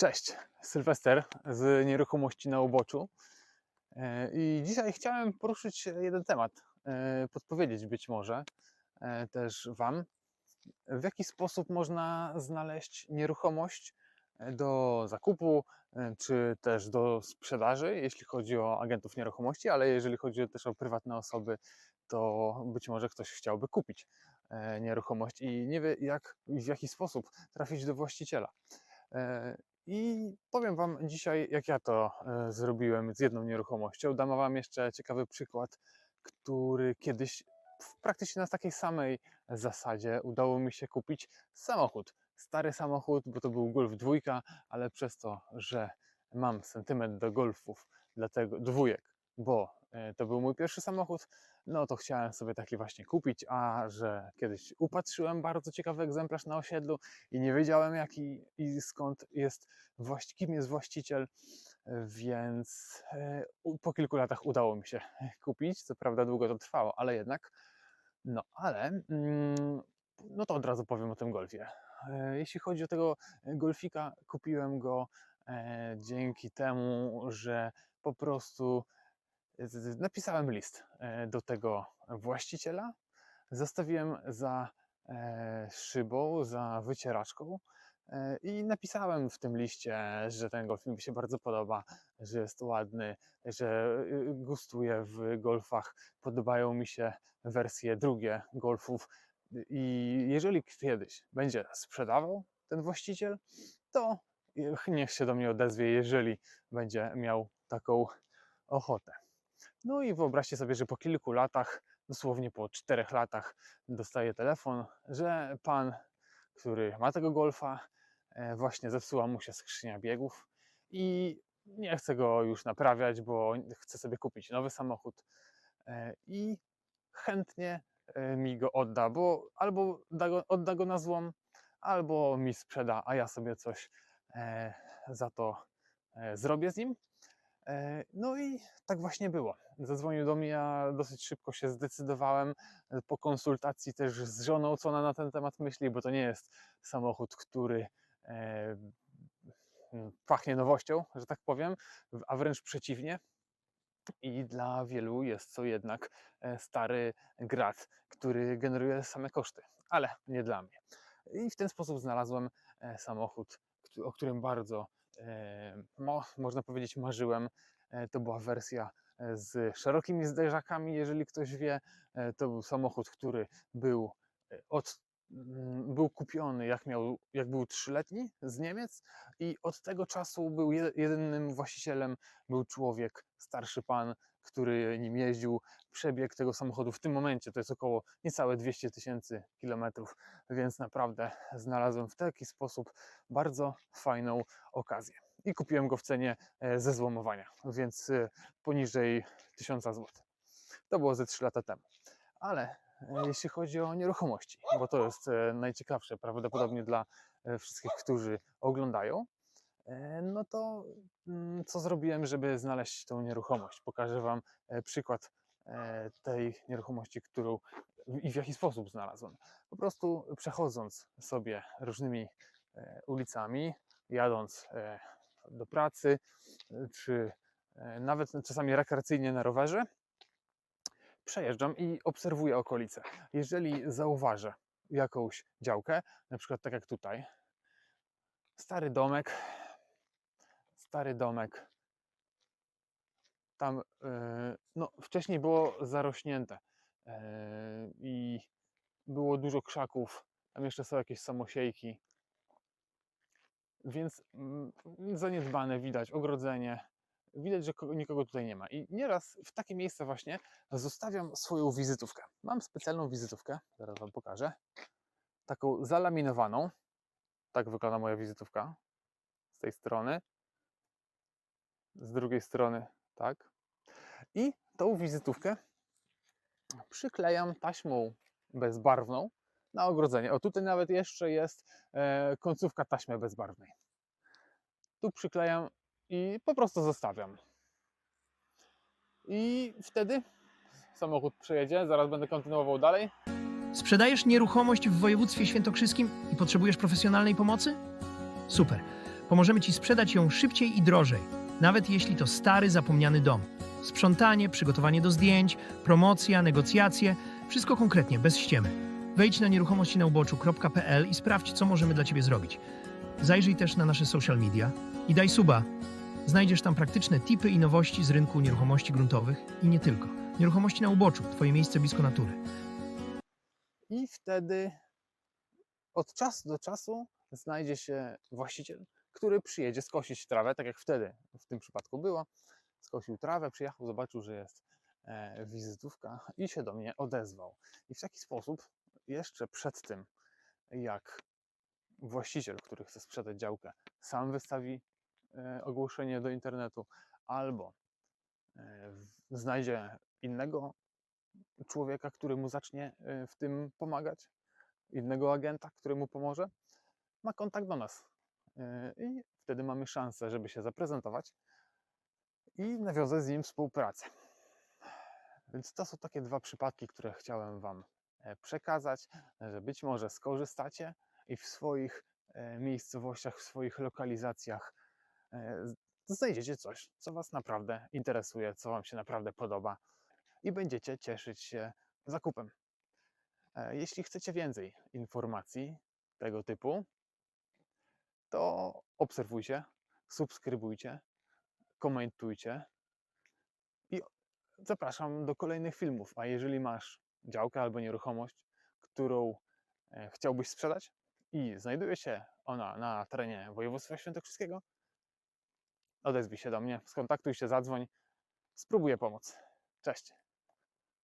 Cześć, Sylwester z nieruchomości na uboczu. E, I dzisiaj chciałem poruszyć jeden temat, e, podpowiedzieć być może e, też Wam, w jaki sposób można znaleźć nieruchomość do zakupu, czy też do sprzedaży, jeśli chodzi o agentów nieruchomości, ale jeżeli chodzi też o prywatne osoby, to być może ktoś chciałby kupić nieruchomość i nie wie jak w jaki sposób trafić do właściciela. I powiem Wam dzisiaj, jak ja to e, zrobiłem z jedną nieruchomością. Dam Wam jeszcze ciekawy przykład, który kiedyś praktycznie na takiej samej zasadzie udało mi się kupić samochód. Stary samochód, bo to był Golf dwójka, ale przez to, że mam sentyment do Golfów, dlatego dwójek, bo to był mój pierwszy samochód, no to chciałem sobie taki właśnie kupić, a że kiedyś upatrzyłem bardzo ciekawy egzemplarz na osiedlu i nie wiedziałem jaki i skąd jest, kim jest właściciel, e, więc e, po kilku latach udało mi się kupić. Co prawda długo to trwało, ale jednak. No ale, mm, no to od razu powiem o tym golfie. E, Jeśli chodzi o tego golfika, kupiłem go e, dzięki temu, że po prostu napisałem list e, do tego właściciela, zostawiłem za e, szybą, za wycieraczką e, i napisałem w tym liście, że ten golf mi się bardzo podoba, że jest ładny, że y, gustuję w golfach, podobają mi się wersje drugie golfów. I jeżeli kiedyś będzie sprzedawał ten właściciel, to niech się do mnie odezwie, jeżeli będzie miał taką ochotę. No i wyobraźcie sobie, że po kilku latach, dosłownie po czterech latach, dostaję telefon, że pan, który ma tego golfa, e, właśnie zepsuła mu się skrzynia biegów i nie chce go już naprawiać, bo chce sobie kupić nowy samochód e, i chętnie e, mi go odda, bo albo go, odda go na złom, albo mi sprzeda, a ja sobie coś za to zrobię z nim. E, No i tak właśnie było. Zadzwonił do mnie, ja dosyć szybko się zdecydowałem e, po konsultacji też z żoną, co ona na ten temat myśli, bo to nie jest samochód, który e, pachnie nowością, że tak powiem, a wręcz przeciwnie. I dla wielu jest to jednak stary grat, który generuje same koszty, ale nie dla mnie. I w ten sposób znalazłem samochód, o którym bardzo, mo, można powiedzieć, marzyłem. E, To była wersja e, z szerokimi zderzakami, jeżeli ktoś wie. E, To był samochód, który był e, od był kupiony, jak, miał, jak był trzyletni z Niemiec, i od tego czasu był je- jedynym właścicielem, był człowiek, starszy pan, który nim jeździł. Przebieg tego samochodu w tym momencie to jest około niecałe 200 tysięcy kilometrów, więc naprawdę znalazłem w taki sposób bardzo fajną okazję. I kupiłem go w cenie e, ze złomowania, więc e, poniżej 1000 zł. To było ze 3 lata temu. Ale jeśli chodzi o nieruchomości, bo to jest e, najciekawsze prawdopodobnie dla e, wszystkich, którzy oglądają, e, no to mm, co zrobiłem, żeby znaleźć tą nieruchomość? Pokażę Wam e, przykład e, tej nieruchomości, którą i w jaki sposób znalazłem. Po prostu przechodząc sobie różnymi e, ulicami, jadąc e, do pracy, e, czy e, nawet czasami rekreacyjnie na rowerze, przejeżdżam i obserwuję okolice. Jeżeli zauważę jakąś działkę, na przykład tak jak tutaj, stary domek, stary domek, tam e, no, wcześniej było zarośnięte e, i było dużo krzaków, tam jeszcze są jakieś samosiejki, więc mm, zaniedbane widać, ogrodzenie, widać, że kogo- nikogo tutaj nie ma. I nieraz w takie miejsce właśnie zostawiam swoją wizytówkę. Mam specjalną wizytówkę, zaraz Wam pokażę, taką zalaminowaną, tak wygląda moja wizytówka, z tej strony, z drugiej strony, tak. I tą wizytówkę przyklejam taśmą bezbarwną na ogrodzenie. O, tutaj nawet jeszcze jest e, końcówka taśmy bezbarwnej. Tu przyklejam i po prostu zostawiam. I wtedy samochód przejedzie, zaraz będę kontynuował dalej. Sprzedajesz nieruchomość w województwie świętokrzyskim i potrzebujesz profesjonalnej pomocy? Super. Pomożemy Ci sprzedać ją szybciej i drożej, nawet jeśli to stary, zapomniany dom. Sprzątanie, przygotowanie do zdjęć, promocja, negocjacje wszystko konkretnie, bez ściemy. Wejdź na nieruchomościnauboczu.pl i sprawdź, co możemy dla Ciebie zrobić. Zajrzyj też na nasze social media i daj suba. Znajdziesz tam praktyczne tipy i nowości z rynku nieruchomości gruntowych i nie tylko. Nieruchomości na uboczu, Twoje miejsce blisko natury. I wtedy od czasu do czasu znajdzie się właściciel, który przyjedzie skosić trawę, tak jak wtedy w tym przypadku było. Skosił trawę, przyjechał, zobaczył, że jest e, wizytówka i się do mnie odezwał. I w taki sposób, jeszcze przed tym, jak właściciel, który chce sprzedać działkę, sam wystawi ogłoszenie do internetu albo e, znajdzie innego człowieka, który mu zacznie e, w tym pomagać, innego agenta, który mu pomoże, ma kontakt do nas. E, I wtedy mamy szansę, żeby się zaprezentować i nawiązać z nim współpracę. Więc to są takie dwa przypadki, które chciałem Wam e, przekazać, że być może skorzystacie i w swoich e, miejscowościach, w swoich lokalizacjach e, znajdziecie coś, co Was naprawdę interesuje, co Wam się naprawdę podoba i będziecie cieszyć się zakupem. E, Jeśli chcecie więcej informacji tego typu, to obserwujcie, subskrybujcie, komentujcie i zapraszam do kolejnych filmów. A jeżeli masz działkę albo nieruchomość, którą e, chciałbyś sprzedać i znajduje się ona na terenie województwa świętokrzyskiego, odezwij się do mnie, skontaktuj się, zadzwoń, spróbuję pomóc. Cześć!